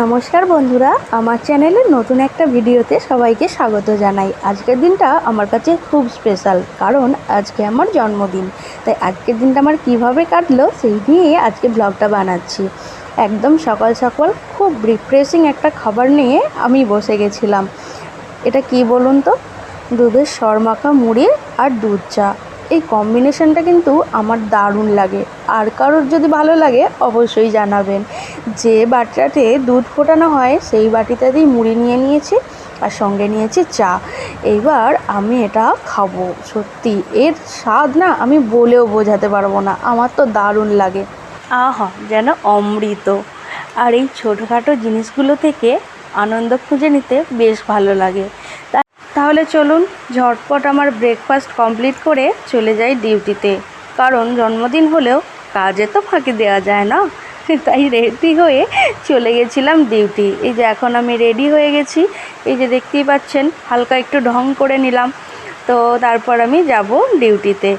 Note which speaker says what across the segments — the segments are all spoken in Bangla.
Speaker 1: নমস্কার বন্ধুরা, আমার চ্যানেলের নতুন একটা ভিডিওতে সবাইকে স্বাগত জানাই। আজকের দিনটা আমার কাছে খুব স্পেশাল কারণ আজকে আমার জন্মদিন। তাই আজকের দিনটা আমার কীভাবে কাটলো, সেই নিয়ে আজকে ব্লগটা বানাচ্ছি। একদম সকাল সকাল খুব রিফ্রেশিং একটা খাবার নিয়ে আমি বসে গেছিলাম। এটা কি বলুন তো? দুধের সরমাখা মুড়ি আর দুধ চা। এই কম্বিনেশনটা কিন্তু আমার দারুণ লাগে। আর কারোর যদি ভালো লাগে, অবশ্যই জানাবেন। যে বাটিটাতে দুধ ফোটানো হয়, সেই বাটিতে বাটিটাতেই মুড়ি নিয়ে নিয়েছি আর সঙ্গে নিয়েছি চা। এইবার আমি এটা খাব, সত্যি। এর স্বাদ না আমি বলেও বোঝাতে পারব না। আমার তো দারুণ লাগে। আহা, যেন অমৃত। আর এই ছোটোখাটো জিনিসগুলো থেকে আনন্দ খুঁজে নিতে বেশ ভালো লাগে। তাহলে চলুন ঝটপট আমার ব্রেকফাস্ট কমপ্লিট করে চলে যাই ডিউটিতে। কারণ জন্মদিন হলেও কাজে তো ফাঁকি দেওয়া যায় না। তাই রেডি হয়ে চলে গেছিলাম ডিউটি এই যে এখন আমি রেডি হয়ে গেছি। এই যে দেখতেই পাচ্ছেন, হালকা একটু ঢং করে নিলাম। তো তারপর আমি যাব ডিউটিতে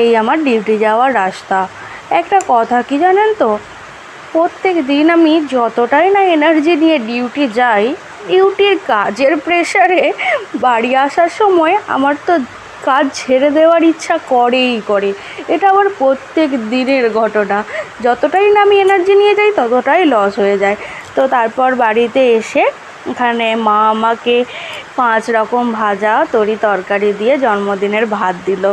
Speaker 1: এই আমার ডিউটি যাওয়ার রাস্তা। একটা কথা কি জানেন তো? প্রত্যেক দিন আমি যতটাই না এনার্জি নিয়ে ডিউটি যাই ডিউটির কাজের প্রেশারে বাড়ি আসার সময় আমার তো কাজ ছেড়ে দেওয়ার ইচ্ছা করেই করে। এটা আমার প্রত্যেক দিনের ঘটনা। যতটাই না আমি এনার্জি নিয়ে যাই, ততটাই লস হয়ে যায়। তো তারপর বাড়িতে এসে এখানে মা আমাকে পাঁচ রকম ভাজা তরি তরকারি দিয়ে জন্মদিনের ভাত দিল।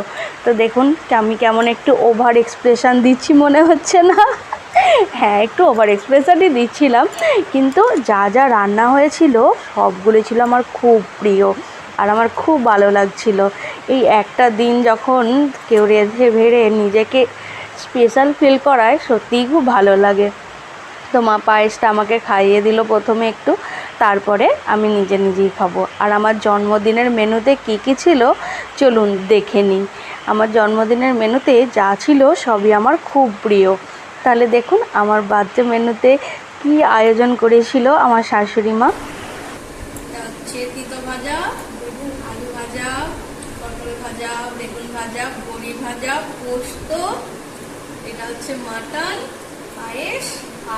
Speaker 1: তো দেখুন, আমি কেমন একটু ওভার এক্সপ্রেশন দিচ্ছি মনে হচ্ছে না? হ্যাঁ একটু ওভার এক্সপ্রেশনই দিচ্ছিলাম। কিন্তু যা যা রান্না হয়েছিল, সবগুলো ছিল আমার খুব প্রিয়। আর আমার খুব ভালো লাগছিল। এই একটা দিন যখন কেউ রেঁধে ভেড়ে নিজেকে স্পেশাল ফিল করায়, সত্যিই খুব ভালো লাগে। তো মা পায়েসটা আমাকে খাইয়ে দিল প্রথমে একটু, তারপরে আমি নিজে নিজেই খাব। আর আমার জন্মদিনের মেনুতে কী কী ছিল, চলুন দেখে নিই। আমার জন্মদিনের মেনুতে যা ছিল সবই আমার খুব প্রিয়। তাহলে দেখুন, আমার বার্থডে মেনুতে কী আয়োজন করেছিল আমার শাশুড়ি মা।
Speaker 2: ভাজা বেগুন আলু ভাজা পটল ভাজা বেগুন ভাজা বড়ি ভাজা পোস্ত, এটা হচ্ছে মাটন পায়েস,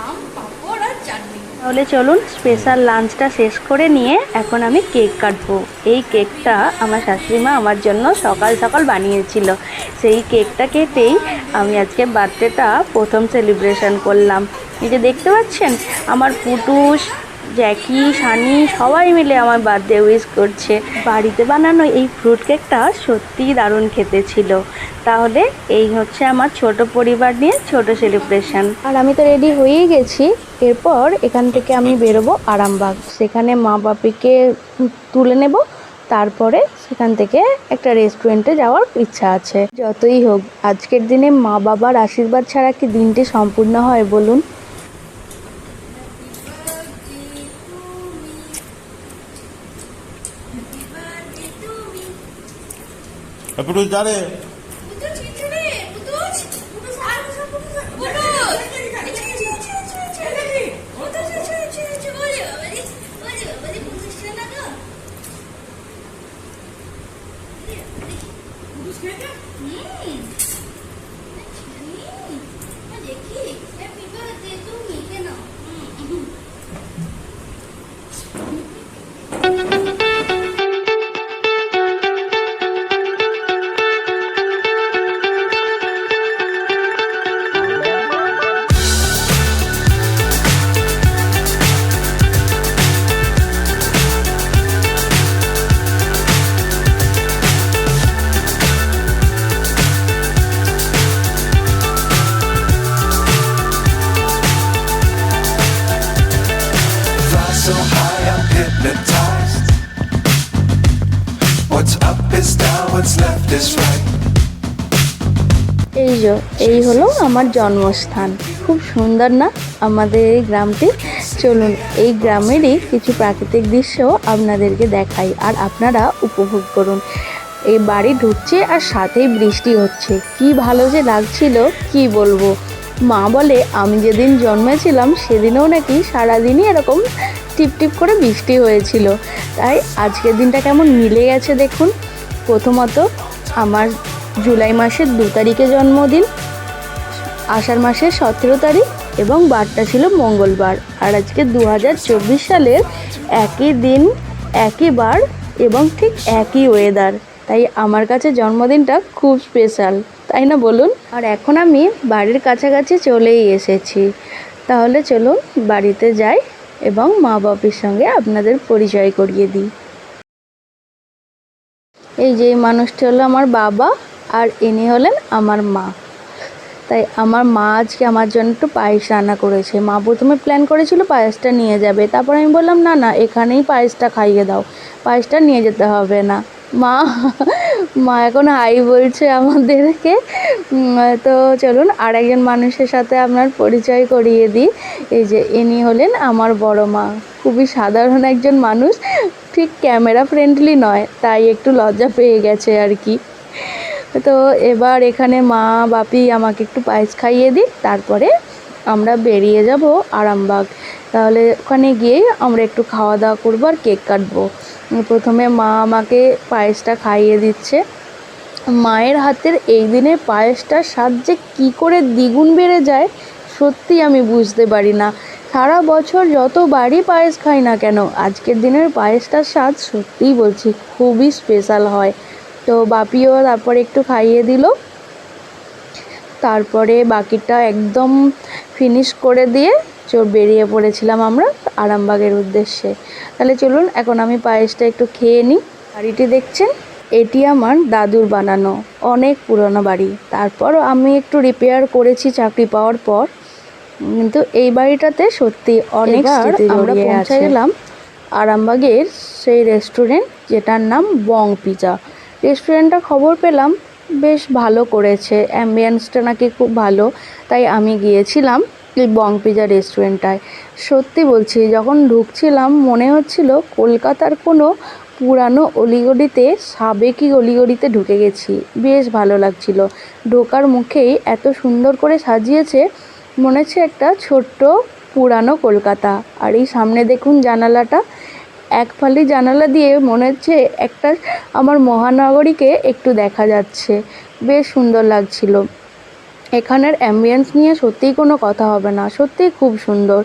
Speaker 2: আম, পাঁপড় আর চাটনি।
Speaker 1: তাহলে চলুন স্পেশাল লাঞ্চটা শেষ করে নিয়ে এখন আমি কেক কাটবো। এই কেকটা আমার শাশুড়িমা আমার জন্য সকাল সকাল বানিয়েছিল। সেই কেকটা কেটেই আমি আজকে বার্থডেটা প্রথম সেলিব্রেশন করলাম। এই যে দেখতে পাচ্ছেন, আমার পুটুস জ্যাকি, সানি সবাই মিলে আমার বার্থডে উইশ করছে। বাড়িতে বানানো এই ফ্রুট কেকটা সত্যিই দারুণ খেতে ছিল। তাহলে এই হচ্ছে আমার ছোট পরিবার নিয়ে ছোট সেলিব্রেশন আর আমি তো রেডি হয়েই গেছি। এরপর এখান থেকে আমি বেরোবো আরামবাগ। সেখানে মা বাপিকে তুলে নেব। তারপরে সেখান থেকে একটা রেস্টুরেন্টে যাওয়ার ইচ্ছা আছে। যতই হোক, আজকের দিনে মা বাবার আশীর্বাদ ছাড়া কি দিনটি সম্পূর্ণ হয় বলুন?
Speaker 3: পুরুষ জানে
Speaker 1: এই যে এই হলো আমার জন্মস্থান। খুব সুন্দর না আমাদের এই গ্রামটি? চলুন এই গ্রামেরই কিছু প্রাকৃতিক দৃশ্য আপনাদেরকে দেখাই আর আপনারা উপভোগ করুন। এই বাড়ি ঢুকছে আর সাথেই বৃষ্টি হচ্ছে। কি ভালো যে লাগছিল কি বলব? মা বলে আমি যেদিন জন্মেছিলাম সেদিনও নাকি সারাদিনই এরকম টিপ টিপ করে বৃষ্টি হয়েছিল। তাই আজকের দিনটা কেমন মিলে গেছে দেখুন। প্রথমত আমার জুলাই মাসের দু তারিখে জন্মদিন, আষাঢ় মাসের সতেরো তারিখ এবং বারটা ছিল মঙ্গলবার। আর আজকে দু হাজার চব্বিশ সালের একই দিন, একই বার এবং ঠিক একই ওয়েদার তাই আমার কাছে জন্মদিনটা খুব স্পেশাল তাই না বলুন? আর এখন আমি বাড়ির কাছাকাছি চলেই এসেছি। তাহলে চলুন বাড়িতে যাই এবং মা বাপির সঙ্গে আপনাদের পরিচয় করিয়ে দিই। এই যে মানুষটি হলো আমার বাবা আর ইনি হলেন আমার মা। তাই আমার মা আজকে আমার জন্য একটু পায়েস রান্না করেছে। মা প্রথমে প্ল্যান করেছিল পায়েসটা নিয়ে যাবে। তারপর আমি বললাম, না না, এখানেই পায়েসটা খাইয়ে দাও। পায়েসটা নিয়ে যেতে হবে না। মা মা এখন হাই বলছে আমাদেরকে। তো চলুন আর একজন মানুষের সাথে আপনার পরিচয় করিয়ে দিই। এই যে ইনি হলেন আমার বড় মা। খুবই সাধারণ একজন মানুষ। ঠিক ক্যামেরা ফ্রেন্ডলি নয়, তাই একটু লজ্জা পেয়ে গেছে আর কি। তো এবার এখানে মা বাপি আমাকে একটু পায়েস খাইয়ে দিই তারপরে আমরা বেরিয়ে যাব আরামবাগ। তাহলে ওখানে গিয়ে আমরা একটু খাওয়া দাওয়া করব আর কেক কাটবো। প্রথমে মা আমাকে পায়েসটা খাইয়ে দিচ্ছে। মায়ের হাতের এই দিনে পায়েসটার স্বাদ যে কী করে দ্বিগুণ বেড়ে যায় সত্যি আমি বুঝতে পারি না। সারা বছর যতবারই পায়েস খাই না কেন, আজকের দিনের পায়েসটার স্বাদ সত্যিই বলছি খুবই স্পেশাল হয়। তো বাপিও তারপরে একটু খাইয়ে দিল। তারপরে বাকিটা একদম ফিনিশ করে দিয়ে চো বেরিয়ে পড়েছিলাম আমরা আরামবাগের উদ্দেশ্যে। তাহলে চলুন এখন আমি পায়েসটা একটু খেয়ে নিই। বাড়িটি দেখছেন? এটি আমার দাদুর বানানো, অনেক পুরনো বাড়ি। তারপর আমি একটু রিপেয়ার করেছি চাকরি পাওয়ার পর। কিন্তু এই বাড়িটাতে সত্যি অনেক
Speaker 4: আমরা পৌঁছে
Speaker 1: গেলাম আরামবাগের সেই রেস্টুরেন্ট যেটার নাম বং পিজা রেস্টুরেন্টটা খবর পেলাম বেশ ভালো করেছে। অ্যাম্বিয়েন্সটা নাকি খুব ভালো তাই আমি গিয়েছিলাম এই বং পিজা রেস্টুরেন্টটায় সত্যি বলছি যখন ঢুকছিলাম মনে হচ্ছিল কলকাতার কোনো পুরানো অলিগলিতে সাবেকি অলিগলিতে ঢুকে গেছি। বেশ ভালো লাগছিল। ঢোকার মুখেই এত সুন্দর করে সাজিয়েছে মনে হচ্ছে একটা ছোট্ট পুরানো কলকাতা। আর এই সামনে দেখুন জানালাটা। এক ফালি জানালা দিয়ে মনে হচ্ছে একটা আমার মহানগরীকে একটু দেখা যাচ্ছে। বেশ সুন্দর লাগছিল। এখানের অ্যাম্বিয়েন্স নিয়ে সত্যিই কোনো কথা হবে না। সত্যিই খুব সুন্দর।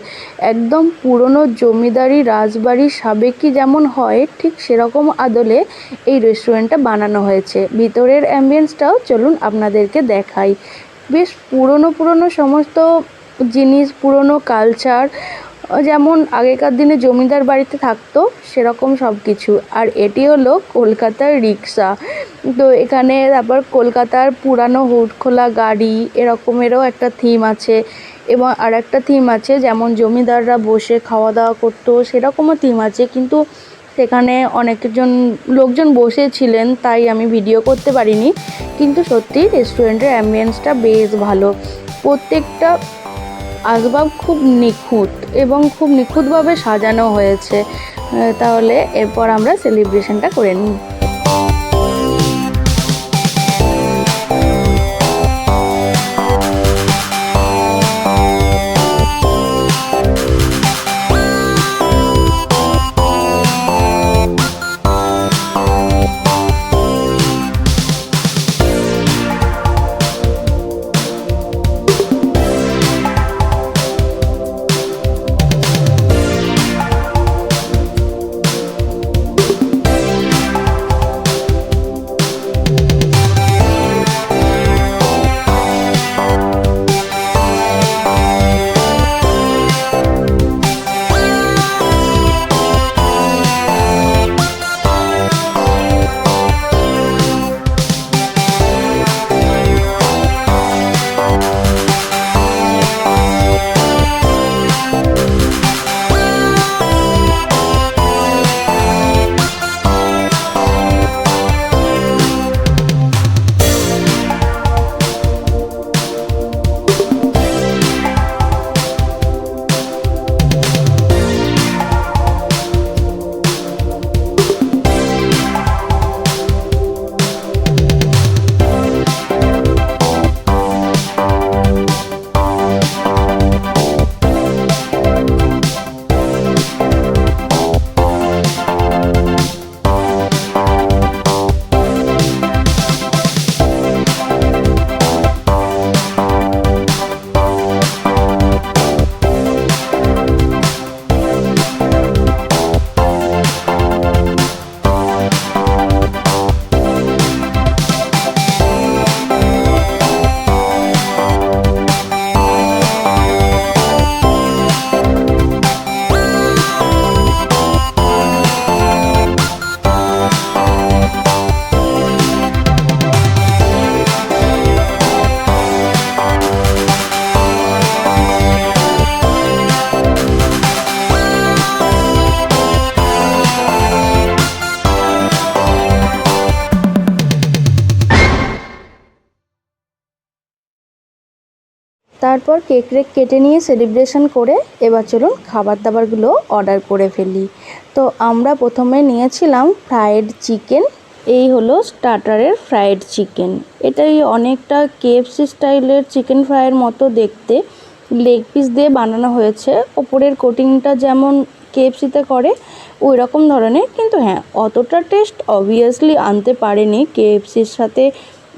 Speaker 1: একদম পুরনো জমিদারি রাজবাড়ি সাবেকি যেমন হয়, ঠিক সেরকম আদলে এই রেস্টুরেন্টটা বানানো হয়েছে। ভিতরের অ্যাম্বিয়েন্সটাও চলুন আপনাদেরকে দেখাই। বেশ পুরনো পুরনো সমস্ত জিনিস, পুরনো কালচার যেমন আগেকার দিনে জমিদার বাড়িতে থাকতো, সেরকম সব কিছু আর এটি হলো কলকাতার রিক্সা তো এখানে তারপর কলকাতার পুরানো হুডখোলা গাড়ি, এরকমেরও একটা থিম আছে। এবং আর একটা থিম আছে, যেমন জমিদাররা বসে খাওয়া দাওয়া করতো, সেরকমও থিম আছে। কিন্তু সেখানে অনেকজন লোকজন বসেছিলেন, তাই আমি ভিডিও করতে পারিনি। কিন্তু সত্যি রেস্টুরেন্টের অ্যাম্বিয়েন্সটা বেশ ভালো। প্রত্যেকটা আসবাব খুব নিখুঁত এবং খুব নিখুঁতভাবে সাজানো হয়েছে। তাহলে এরপর আমরা সেলিব্রেশনটা করে নিই। তারপর কেক রেক কেটে নিয়ে সেলিব্রেশন করে এবার চলুন খাবার দাবারগুলো অর্ডার করে ফেলি। তো আমরা প্রথমে নিয়েছিলাম ফ্রায়েড চিকেন এই হলো স্টার্টারের ফ্রায়েড চিকেন এটাই অনেকটা কেএফসি স্টাইলের চিকেন ফ্রাইয়ের মতো দেখতে। লেগ পিস দিয়ে বানানো হয়েছে। ওপরের কোটিংটা যেমন কেএফসিতে করে ওই রকম ধরনের। কিন্তু হ্যাঁ অতটা টেস্ট অবভিয়াসলি আনতে পারেনি। কেএফসির সাথে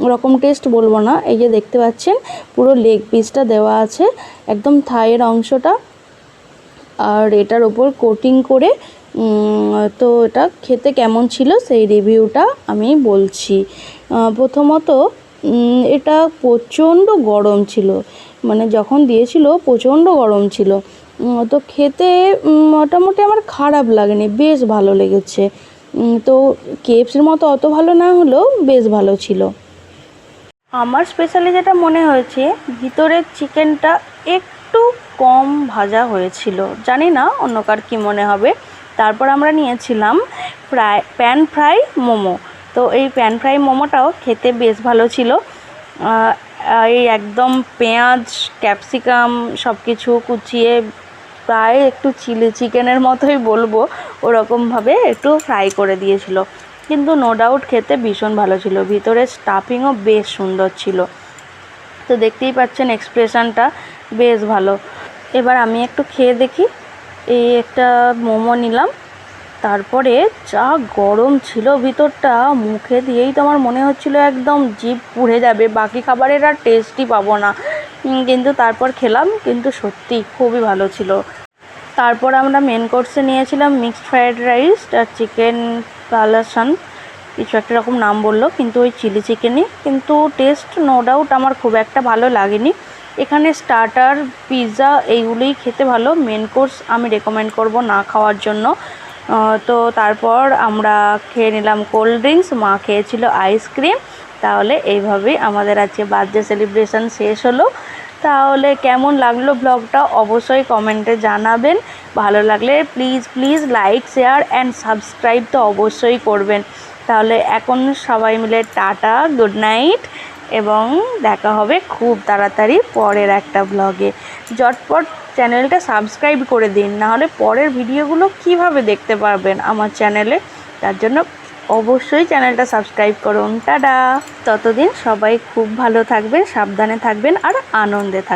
Speaker 1: ওরকম টেস্ট বলব না। এই যে দেখতে পাচ্ছেন, পুরো লেগ পিসটা দেওয়া আছে। একদম থাইয়ের অংশটা। আর এটার ওপর কোটিং করে তো এটা খেতে কেমন ছিল সেই রিভিউটা আমি বলছি। প্রথমত এটা প্রচণ্ড গরম ছিল। মানে যখন দিয়েছিল, প্রচণ্ড গরম ছিল। তো খেতে মোটামুটি আমার খারাপ লাগেনি, বেশ ভালো লেগেছে। তো কেএফসির মতো অত ভালো না হলেও বেশ ভালো ছিল। আমার স্পেশালি যেটা মনে হয়েছে, ভিতরের চিকেনটা একটু কম ভাজা হয়েছিল। জানি না অন্য কার কী মনে হবে। তারপর আমরা নিয়েছিলাম ফ্রাই প্যান ফ্রাই মোমো। তো এই প্যান ফ্রাই মোমোটাও খেতে বেশ ভালো ছিল। এই একদম পেঁয়াজ ক্যাপসিকাম সব কিছু কুচিয়ে প্রায় একটু চিলি চিকেনের মতোই বলব, ওরকমভাবে একটু ফ্রাই করে দিয়েছিল। কিন্তু নো ডাউট খেতে ভীষণ ভালো ছিল। ভিতরে স্টাফিংও বেশ সুন্দর ছিল। তো দেখতেই পাচ্ছেন এক্সপ্রেশনটা বেশ ভালো। এবার আমি একটু খেয়ে দেখি। এই একটা মোমো নিলাম। তারপরে যা গরম ছিল ভিতরটা, মুখে দিয়েই তো আমার মনে হচ্ছিল একদম জিভ পুড়ে যাবে। বাকি খাবারের আর টেস্টই পাবো না। কিন্তু তারপর খেলাম, কিন্তু সত্যি খুবই ভালো ছিল। তারপর আমরা মেন কোর্সে নিয়েছিলাম মিক্সড ফ্রায়েড রাইস আর চিকেন পালাসান কিছু একটা রকম নাম বলল, কিন্তু ওই চিলি চিকেনই কিন্তু টেস্ট নো ডাউট আমার খুব একটা ভালো লাগেনি। এখানে স্টার্টার পিৎজা এইগুলোই খেতে ভালো। মেন কোর্স আমি রেকমেন্ড করব না খাওয়ার জন্য। তো তারপর আমরা খেয়ে নিলাম কোল্ড ড্রিঙ্কস মা খেয়েছিল আইসক্রিম তাহলে এইভাবেই আমাদের আজকে বার্থডে সেলিব্রেশন শেষ হলো। তাহলে কেমন লাগল ব্লগটা অবশ্যই কমেন্টে জানাবেন। ভালো লাগলে please please like share and subscribe তো অবশ্যই করবেন। তাহলে এখন সবাই মিলে টাটা গুড নাইট এবং দেখা হবে খুব তাড়াতাড়ি পরের একটা ব্লগে। জটপট চ্যানেলটা সাবস্ক্রাইব করে দিন, নাহলে পরের ভিডিওগুলো কীভাবে দেখতে পারবেন আমার চ্যানেলে তার জন্য অবশ্যই চ্যানেলটা সাবস্ক্রাইব করুন। টাটা। ততদিন সবাই খুব ভালো থাকবেন, সাবধানে থাকবেন, আর আনন্দে থাকবেন।